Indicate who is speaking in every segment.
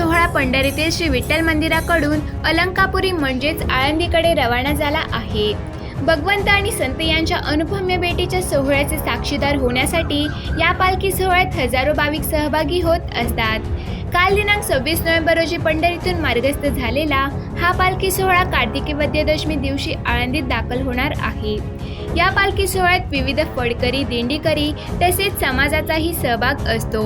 Speaker 1: सोहळा पंढरीतील श्री विठ्ठल मंदिराकडून अलंकापुरी म्हणजेच आळंदीकडे रवाना झाला आहे. भगवंत आणि संत यांच्या अनुभम्य भेटीच्या सोहळ्याचे साक्षीदार होण्यासाठी या पालखी सोहळ्यात हजारो भाविक सहभागी होत असतात. काल दिनांक सव्वीस नोव्हेंबर रोजी पंढरीतून मार्गस्थ झालेला हा पालखी सोहळा कार्तिकी वद्यदशमी दिवशी आळंदीत दाखल होणार आहे. या पालखी सोहळ्यात विविध फडकरी दिंडीकरी तसेच समाजाचाही सहभाग असतो.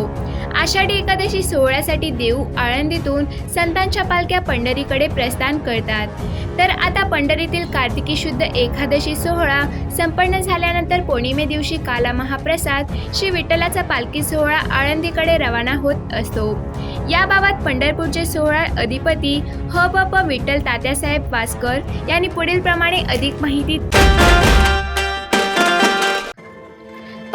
Speaker 1: आषाढी एकादशी सोहळ्यासाठी देऊ आळंदीतून संतांच्या पालख्या पंढरीकडे प्रस्थान करतात. तर आता पंढरीतील कार्तिकी शुद्ध एकादशी सोहळा संपन्न झाल्यानंतर पौर्णिमे दिवशी काला महाप्रसाद श्री विठ्ठलाचा पालखी सोहळा आळंदीकडे रवाना होत असतो. याबाबत पंढरपूरचे सोहळा अधिपती ह प प विठ्ठल तात्यासाहेब वासकर यांनी पुढील प्रमाणे अधिक माहिती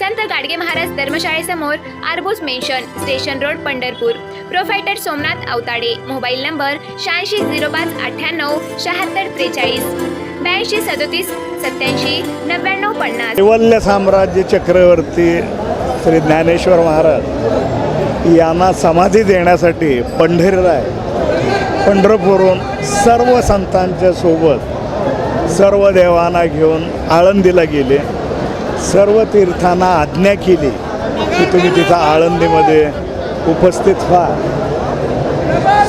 Speaker 1: संत गाडगे महाराज धर्मशाळेसमोर आरबूज mansion station road Pandharpur. Proprietor Somnath Awatade mobile number शहाऐंशी झिरो पाच अठ्ठ्याण्णव शहात्तर त्रेचाळीस. ब्याऐंशी सदोतीस सत्याऐंशी नव्याण्णव पन्नास.
Speaker 2: कैवल्य साम्राज्य चक्रवर्ती श्री ज्ञानेश्वर महाराज यांना समाधी देण्यासाठी पंढरीला पंढरपूरहून सर्व संतांच्या सोबत सर्व देवांना घेऊन आळंदीला गेले. सर्व तीर्थांना आज्ञा केली की तुम्ही तिथं आळंदीमध्ये उपस्थित व्हा.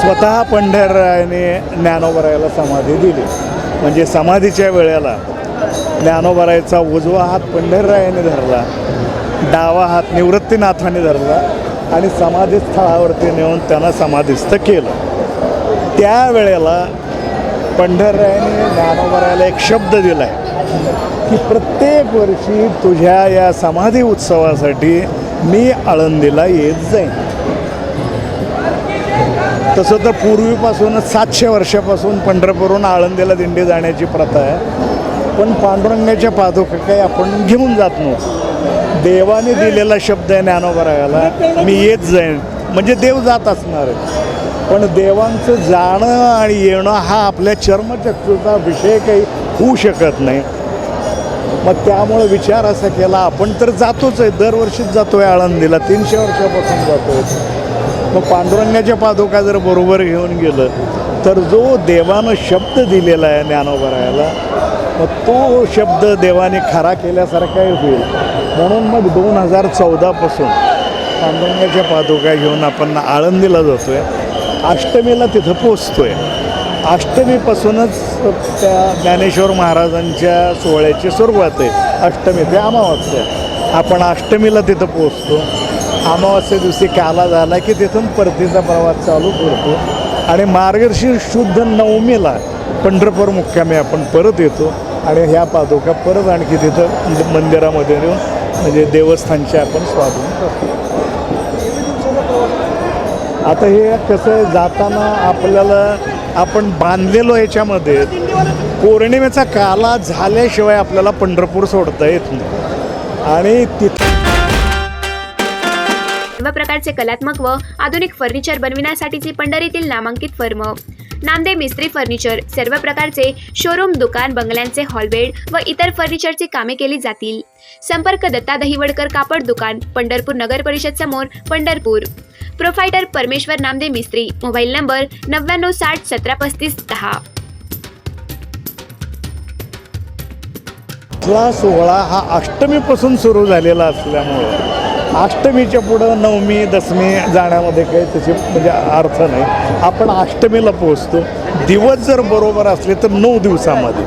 Speaker 2: स्वतः पंढररायाने ज्ञानोबरायाला समाधी दिली. म्हणजे समाधीच्या वेळेला ज्ञानोबरायचा उजवा हात पंढररायाने धरला डावा हात निवृत्तीनाथाने धरला आणि समाधीस्थळावरती नेऊन त्यांना समाधीस्थ केलं. त्यावेळेला पंढररायाने ज्ञानोबरायाला एक शब्द दिला आहे की प्रत्येक वर्षी तुझ्या या समाधी उत्सवासाठी मी आळंदीला येत जाईन. तसं तर पूर्वीपासूनच सातशे वर्षापासून पंढरपूरहून आळंदीला दिंडी जाण्याची प्रथा आहे. पण पांडुरंगाच्या पादुका काही आपण घेऊन जात नव्हतो. देवाने दिलेला शब्द आहे ज्ञानोबरायाला मी येत जाईन. म्हणजे देव जात असणार आहे. पण देवांचं जाणं आणि येणं हा आपल्या चर्मचक्षुचा विषय काही होऊ शकत नाही. मग त्यामुळं विचार असा केला आपण तर जातोच आहे दरवर्षीच जातो आहे आळंदीला तीनशे वर्षापासून जातो आहे मग पांडुरंगाच्या पादुका जर बरोबर घेऊन गेलं तर जो देवानं शब्द दिलेला आहे ज्ञानोबरायाला मग तो शब्द देवाने खरा केल्यासारखाही होईल. म्हणून मग दोन हजार चौदापासून पांडुरंगाच्या पादुका घेऊन आपण आळंदीला जातो आहे अष्टमीला तिथं पोचतो आहे अष्टमीपासूनच त्या ज्ञानेश्वर महाराजांच्या सोहळ्याची सुरुवात आहे. अष्टमी ते अमावास्या. आपण अष्टमीला तिथं पोचतो. अमावास्या दिवशी काला झाला की तिथून परतीचा प्रवास चालू करतो. आणि मार्गशीर्ष शुद्ध नवमीला पंढरपूर मुक्कामी आपण परत येतो. आणि ह्या पादुका परत आणखी तिथं मंदिरामध्ये येऊन म्हणजे देवस्थानचे आपण स्वाधीन करतो. आता हे कसं जाताना आपल्याला आपण बांधलेलो याच्यामध्ये पौर्णिमेचा काला झाल्याशिवाय आपल्याला पंढरपूर सोडता येत नाही. आणि तिथं
Speaker 1: सर्व प्रकारचे कलात्मक व आधुनिक फर्निचर बनविण्यासाठीची पंढरीतील नामांकित फर्म. नामदेव मिस्त्री फर्निचर सर्व प्रकारचे शोरूम दुकान बंगल्यांचे हॉलबेड व इतर फर्निचरची कामे केली जातील. संपर्क दत्ता दहिवडकर कापड दुकान पंढरपूर नगर परिषद समोर पंढरपूर. प्रोफायटर परमेश्वर नामदे मिस्त्री. मोबाईल नंबर नव्याण्णव साठ सतरा पस्तीस दहा.
Speaker 2: सोहळा हा अष्टमीपासून सुरू झालेला असल्यामुळं अष्टमीच्या पुढं नवमी दसमी जाण्यामध्ये काही त्याचे म्हणजे अर्थ नाही. आपण अष्टमीला पोहोचतो. दिवस जर बरोबर असले तर नऊ दिवसामध्ये.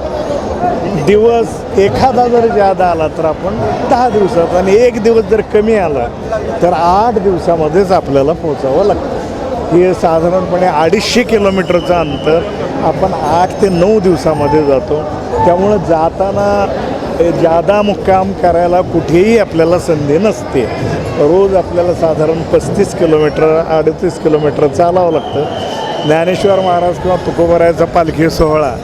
Speaker 2: दिवस एखादा जर जादा आला तर आपण दहा दिवसात आणि एक दिवस जर कमी आला तर आठ दिवसामध्येच आपल्याला पोचावं लागतं. हे साधारणपणे अडीचशे किलोमीटरचं अंतर आपण आठ ते नऊ दिवसामध्ये जातो. त्यामुळं जाताना जादा मुक्काम करायला कुठेही आपल्याला संधी नसते. रोज आपल्याला साधारण पस्तीस किलोमीटर अडतीस किलोमीटर चालावं लागतं. ज्ञानेश्वर महाराज किंवा तुकोबरायाचा पालखी सोहळा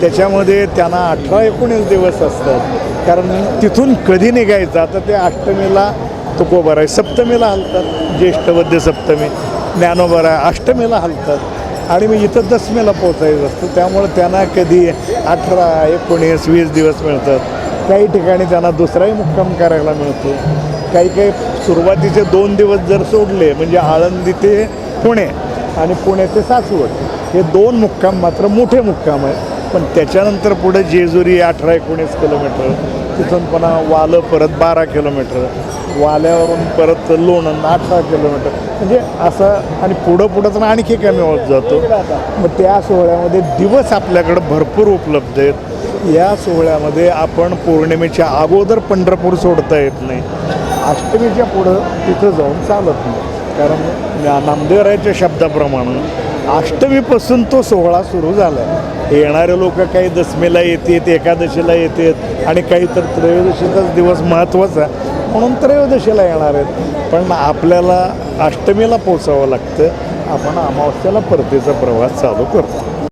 Speaker 2: त्याच्यामध्ये त्यांना अठरा एकोणीस दिवस असतात. कारण तिथून कधी निघायचं आता ते अष्टमीला तुकोबराय सप्तमीला हलतात ज्येष्ठवद्य सप्तमी. ज्ञानोबर आहे अष्टमीला हलतात. आणि मी इथं दसमीला पोचायचं असतं. त्यामुळे त्यांना कधी अठरा एकोणीस वीस दिवस मिळतात. काही ठिकाणी त्यांना दुसराही मुक्काम करायला मिळतो. काही काही सुरुवातीचे दोन दिवस जर सोडले म्हणजे आळंदी ते पुणे आणि पुणे ते सासवड हे दोन मुक्काम मात्र मोठे मुक्काम आहे पण त्याच्यानंतर पुढे जेजुरी अठरा एकोणीस किलोमीटर तिथून पुन्हा वालं परत बारा किलोमीटर वाल्यावरून परत लोणंद अठरा किलोमीटर. म्हणजे असं आणि पुढं पुढं तर आणखी कमी होत जातो. मग त्या सोहळ्यामध्ये दिवस आपल्याकडं भरपूर उपलब्ध आहेत. या सोहळ्यामध्ये आपण पौर्णिमेच्या अगोदर पंढरपूर सोडता येत नाही. अष्टमीच्या पुढं तिथं जाऊन चालत नाही. कारण ना- नामदेवरायाच्या शब्दाप्रमाणे अष्टमीपासून तो सोहळा सुरू झाला. आहे येणारे लोक काही दसमीला येतात एकादशीला येतात आणि काही तर त्रयोदशीचाच दिवस महत्त्वाचा म्हणून त्रयोदशीला येणार आहेत. पण आपल्याला अष्टमीला पोचावं लागतं. आपण अमावस्याला परतीचा प्रवास चालू करतो.